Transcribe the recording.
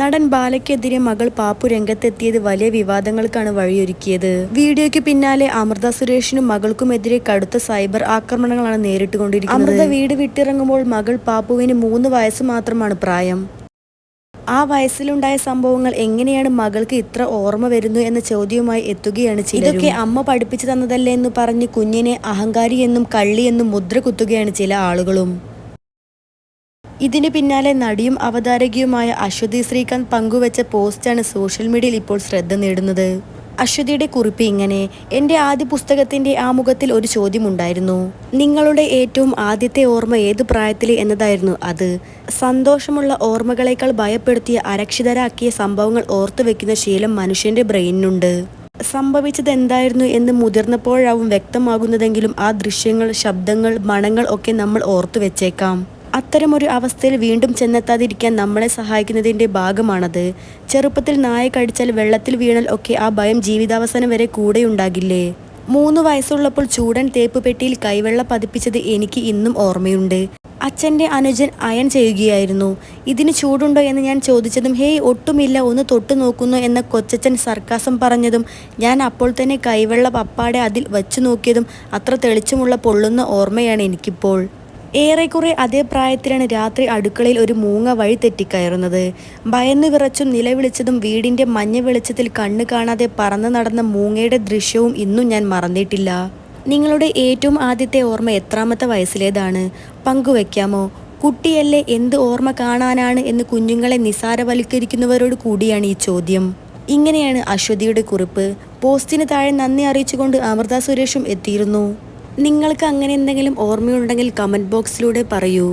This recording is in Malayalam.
നടൻ ബാലയ്ക്കെതിരെ മകൾ പാപ്പു രംഗത്തെത്തിയത് വലിയ വിവാദങ്ങൾക്കാണ് വഴിയൊരുക്കിയത്. വീഡിയോയ്ക്ക് പിന്നാലെ അമൃത സുരേഷിനും മകൾക്കുമെതിരെ കടുത്ത സൈബർ ആക്രമണങ്ങളാണ് നേരിട്ടുകൊണ്ടിരിക്കുന്നത്. അമൃത വീട് വിട്ടിറങ്ങുമ്പോൾ മകൾ പാപ്പുവിന് മൂന്ന് വയസ്സ് മാത്രമാണ് പ്രായം. ആ വയസ്സിലുണ്ടായ സംഭവങ്ങൾ എങ്ങനെയാണ് മകൾക്ക് ഇത്ര ഓർമ്മ വരുന്നു എന്ന ചോദ്യവുമായി എത്തുകയാണ് ചിലർ ഇതൊക്കെ അമ്മ പഠിപ്പിച്ചു തന്നതല്ലേ എന്ന് പറഞ്ഞ് കുഞ്ഞിനെ അഹങ്കാരി എന്നും കള്ളി എന്നും മുദ്ര കുത്തുകയാണ് ചില ആളുകളും. ഇതിന് പിന്നാലെ നടിയും അവതാരകയുമായ അശ്വതി ശ്രീകാന്ത് പങ്കുവച്ച പോസ്റ്റാണ് സോഷ്യൽ മീഡിയയിൽ ഇപ്പോൾ ശ്രദ്ധ നേടുന്നത്. അശ്വതിയുടെ കുറിപ്പ് ഇങ്ങനെ എന്റെ ആദ്യ പുസ്തകത്തിന്റെ ആമുഖത്തിൽ ഒരു ചോദ്യമുണ്ടായിരുന്നു. നിങ്ങളുടെ ഏറ്റവും ആദ്യത്തെ ഓർമ്മ ഏത് പ്രായത്തിൽ എന്നതായിരുന്നു അത്. സന്തോഷമുള്ള ഓർമ്മകളേക്കാൾ ഭയപ്പെടുത്തിയ അരക്ഷിതരാക്കിയ സംഭവങ്ങൾ ഓർത്തു വെക്കുന്ന ശീലം മനുഷ്യന്റെ ബ്രെയിനിനുണ്ട്. സംഭവിച്ചത് എന്തായിരുന്നു എന്ന് മുതിർന്നപ്പോഴാവും വ്യക്തമാകുന്നതെങ്കിലും ആ ദൃശ്യങ്ങൾ ശബ്ദങ്ങൾ മണങ്ങൾ ഒക്കെ നമ്മൾ ഓർത്തു വെച്ചേക്കാം. അത്തരമൊരു അവസ്ഥയിൽ വീണ്ടും ചെന്നെത്താതിരിക്കാൻ നമ്മളെ സഹായിക്കുന്നതിന്റെ ഭാഗമാണത്. ചെറുപ്പത്തിൽ നായ കടിച്ചാൽ വെള്ളത്തിൽ വീണാൽ ഒക്കെ ആ ഭയം ജീവിതാവസാനം വരെ കൂടെയുണ്ടാകില്ലേ? മൂന്ന് വയസ്സുള്ളപ്പോൾ ചൂടൻ തേപ്പ് പെട്ടിയിൽ കൈവെള്ള പതിപ്പിച്ചത് എനിക്ക് ഇന്നും ഓർമ്മയുണ്ട്. അച്ഛന്റെ അനുജൻ അയൺ ചെയ്യുകയായിരുന്നു. ഇതിന് ചൂടുണ്ടോ എന്ന് ഞാൻ ചോദിച്ചതും ഹേയ് ഒട്ടുമില്ല ഒന്ന് തൊട്ടു നോക്കുന്നു എന്ന കൊച്ചച്ഛൻ സർക്കാസം പറഞ്ഞതും ഞാൻ അപ്പോൾ തന്നെ കൈവെള്ള പപ്പാടെ അതിൽ വച്ചു നോക്കിയതും അത്ര തെളിച്ചമുള്ള പൊള്ളുന്ന ഓർമ്മയാണ് എനിക്കിപ്പോൾ. ഏറെക്കുറെ അതേ പ്രായത്തിലാണ് രാത്രി അടുക്കളയിൽ ഒരു മൂങ്ങ വഴി തെറ്റിക്കയറുന്നത്. ഭയന്ന് വിറച്ചും നിലവിളിച്ചതും വീടിന്റെ മഞ്ഞ വെളിച്ചത്തിൽ കണ്ണ് കാണാതെ പറന്നു നടന്ന മൂങ്ങയുടെ ദൃശ്യവും ഇന്നും ഞാൻ മറന്നിട്ടില്ല. നിങ്ങളുടെ ഏറ്റവും ആദ്യത്തെ ഓർമ്മ എത്രാമത്തെ വയസ്സിലേതാണ്? പങ്കുവെക്കാമോ കുട്ടിയല്ലേ എന്ത് ഓർമ്മ കാണാനാണ് എന്ന് കുഞ്ഞുങ്ങളെ നിസാരവൽക്കരിക്കുന്നവരോട് കൂടിയാണ് ഈ ചോദ്യം. ഇങ്ങനെയാണ് അശ്വതിയുടെ കുറിപ്പ്. പോസ്റ്റിന് താഴെ നന്ദി അറിയിച്ചുകൊണ്ട് അമൃത സുരേഷും എത്തിയിരുന്നു. നിങ്ങൾക്ക് അങ്ങനെ എന്തെങ്കിലും ഓർമ്മയുണ്ടെങ്കിൽ കമന്റ് ബോക്സിലൂടെ പറയൂ.